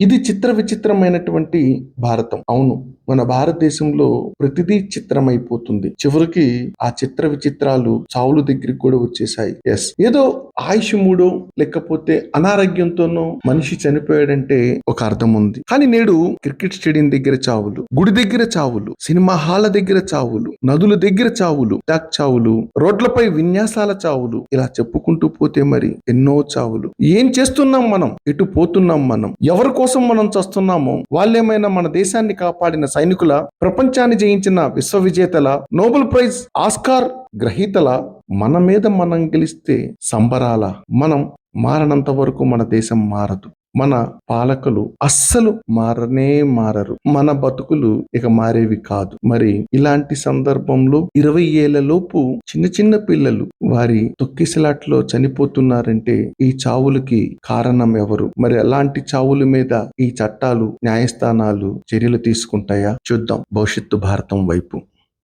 ఇది చిత్ర విచిత్రమైనటువంటి భారతం. అవును. మన భారతదేశంలో ప్రతిదీ చిత్రమైపోతుంది. చివరికి ఆ చిత్ర విచిత్రాలు చావుల దగ్గరికి కూడా వచ్చేసాయి ఎస్ ఏదో ఆయుష్ మూడో లేకపోతే అనారోగ్యంతోనో మనిషి చనిపోయాడంటే ఒక అర్థం ఉంది. కానీ నేడు క్రికెట్ స్టేడియం దగ్గర చావులు గుడి దగ్గర చావులు సినిమా హాల దగ్గర చావులు నదుల దగ్గర చావులు టాక్ చావులు రోడ్లపై విన్యాసాల చావులు ఇలా చెప్పుకుంటూ పోతే మరి ఎన్నో చావులు. ఏం చేస్తున్నాం మనం? ఎటు పోతున్నాం మనం? ఎవరి కోసం మనం చస్తున్నామో? వాళ్ళేమైనా మన దేశాన్ని కాపాడిన సైనికుల ప్రపంచాన్ని జయించిన విశ్వ విజేతల నోబెల్ ప్రైజ్ ఆస్కార్ గ్రహీతల మన మీద మనం గెలిస్తే సంబరాల మనం మారనంత వరకు మన దేశం మారదు. మన పాలకులు అస్సలు మారనే మారరు. మన బతుకులు ఇక మారేవి కాదు. మరి ఇలాంటి సందర్భంలో ఇరవై ఏళ్ళలోపు చిన్న చిన్న పిల్లలు వారి తొక్కిసలాట్లో చనిపోతున్నారంటే ఈ చావులకి కారణం ఎవరు? మరి అలాంటి చావుల మీద ఈ చట్టాలు న్యాయస్థానాలు చర్యలు తీసుకుంటాయా? చూద్దాం. భవిష్యత్తు భారతం వైపు.